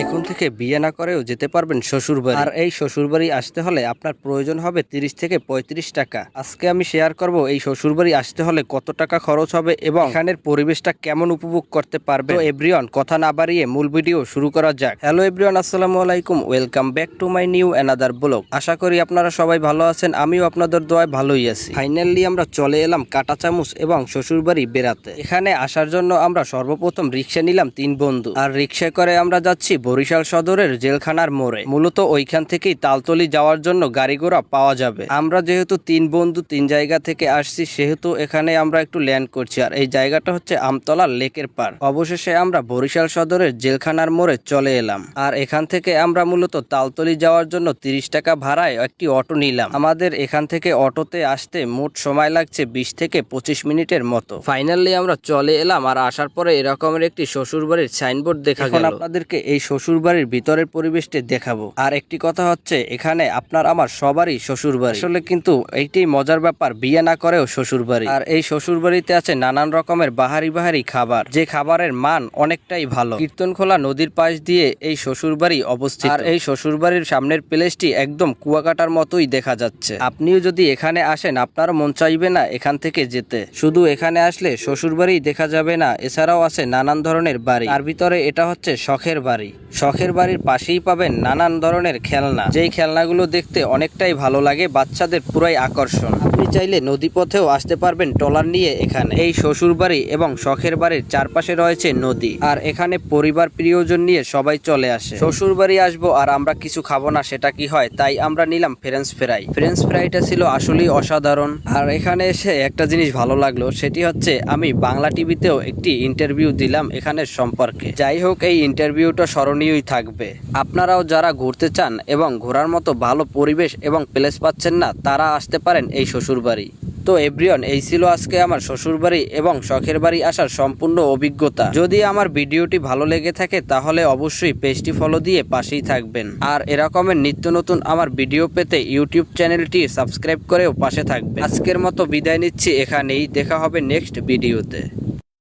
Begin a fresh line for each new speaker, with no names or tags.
এখন থেকে বিয়ে না করেও যেতে পারবেন শ্বশুর বাড়ি আর এই শ্বশুর বাড়ি আসতে হলে আপনার প্রয়োজন হবে তিরিশ থেকে পঁয়ত্রিশ টাকা। আজকে আমি শেয়ার করব এই শ্বশুর বাড়ি আসতে হলে কত টাকা খরচ হবে এবং এখানের পরিবেশটা কেমন উপভোগ করতে পারবে তো এভরিওয়ান কথা না বাড়িয়ে মূল ভিডিও শুরু করা যাক। হ্যালো এভরিওয়ান আসসালামু আলাইকুম। Welcome back to my new another blog আশা করি আপনারা সবাই ভালো আছেন, আমিও আপনাদের দোয়ায় ভালোই আছি। ফাইনালি আমরা চলে এলাম কাটা চামচ এবং শ্বশুর বাড়ি বেড়াতে। এখানে আসার জন্য আমরা সর্বপ্রথম রিক্সা নিলাম তিন বন্ধু। আর রিক্সায় করে আমরা যাচ্ছি বরিশাল সদরের জেলখানার মোড়ে। মূলত ওইখান থেকেই তালতলি যাওয়ার জন্য গাড়ি ঘোড়া পাওয়া যাবে। আমরা যেহেতু তিন বন্ধু তিন জায়গা থেকে আসছি সেহেতু এখানে আমরা একটু ল্যান্ড করছি। আর এই জায়গাটা হচ্ছে আমতলা লেকের পার অবশেষে আমরা বরিশাল সদরের জেলখানার মোড়ে চলে এলাম। আর এখান থেকে আমরা মূলত তালতলি যাওয়ার জন্য তিরিশ টাকা ভাড়ায় একটি অটো নিলাম। আমাদের এখান থেকে অটোতে আসতে মোট সময় লাগছে বিশ থেকে পঁচিশ মিনিটের মতো। ফাইনালি আমরা চলে এলাম আর আসার পরে এরকমের একটি শ্বশুর বাড়ির সাইনবোর্ড দেখা গেল। আপনাদেরকে এই শ্বশুর বাড়ির ভিতরের পরিবেশটি দেখাবো। আর একটি কথা হচ্ছে, এখানে আপনার আমার সবারই শ্বশুরবাড়ি। আসলে কিন্তু এইটাই মজার ব্যাপার, বিয়ে না করেও শ্বশুরবাড়ি। আর এই শ্বশুরবাড়িতে আছে নানান রকমের বাহারি বাহারি খাবার। যে খাবারের মান অনেকটাই ভালো। কীর্তনখোলা নদীর পাশ দিয়ে এই শ্বশুরবাড়ি অবস্থিত। আর এই শ্বশুরবাড়ির সামনের প্লেসটি একদম কুয়াকাটার মতোই দেখা যাচ্ছে। আপনিও যদি এখানে আসেন, আপনারও মন চাইবে না এখান থেকে যেতে। শুধু এখানে আসলে শ্বশুর বাড়ি দেখা যাবে না, এছাড়াও আছে নানান ধরনের বাড়ি। তার ভিতরে এটা হচ্ছে শখের বাড়ি। শখের বাড়ির পাশেই পাবেন নানান ধরনের খেলনা। যেই খেলনাগুলো দেখতে অনেকটাই ভালো লাগে, বাচ্চাদের পুরাই আকর্ষণ। আপনি চাইলে নদী পথেও আসতে পারবেন ট্রলার নিয়ে এখানে। এই শ্বশুর বাড়ি এবং শখের বাড়ির চারপাশে রয়েছে নদী। আর এখানে পরিবার প্রিয়জন নিয়ে সবাই চলে আসে। শ্বশুর বাড়ি আসব আর আমরা কিছু খাব না, সেটা কি হয়? তাই আমরা নিলাম ফ্রেঞ্চ ফ্রাই। ফ্রেঞ্চ ফ্রাইটা ছিল আসলেই অসাধারণ। আর এখানে এসে একটা জিনিস ভালো লাগল, সেটি হচ্ছে আমি বাংলা টিভিতেও একটি ইন্টারভিউ দিলাম এখানের সম্পর্কে। যাই হোক, এই ইন্টারভিউটা স্মরণীয়ই থাকবে। আপনারাও যারা ঘুরতে চান এবং ঘোরার মতো ভালো পরিবেশ এবং প্লেস পাচ্ছেন না, তারা আসতে পারেন এই শ্বশুর বাড়ি তো এভরিয়ন এই ছিল আজকে আমার শ্বশুর বাড়ি এবং শখের বাড়ি আসার সম্পূর্ণ অভিজ্ঞতা। যদি আমার ভিডিওটি ভালো লেগে থাকে, তাহলে অবশ্যই পেজটি ফলো দিয়ে পাশেই থাকবেন। আর এরকমের নিত্য নতুন আমার ভিডিও পেতে ইউটিউব চ্যানেলটি সাবস্ক্রাইব করেও পাশে থাকবেন। আজকের মতো বিদায় নিচ্ছি, এখানেই দেখা হবে নেক্সট ভিডিওতে।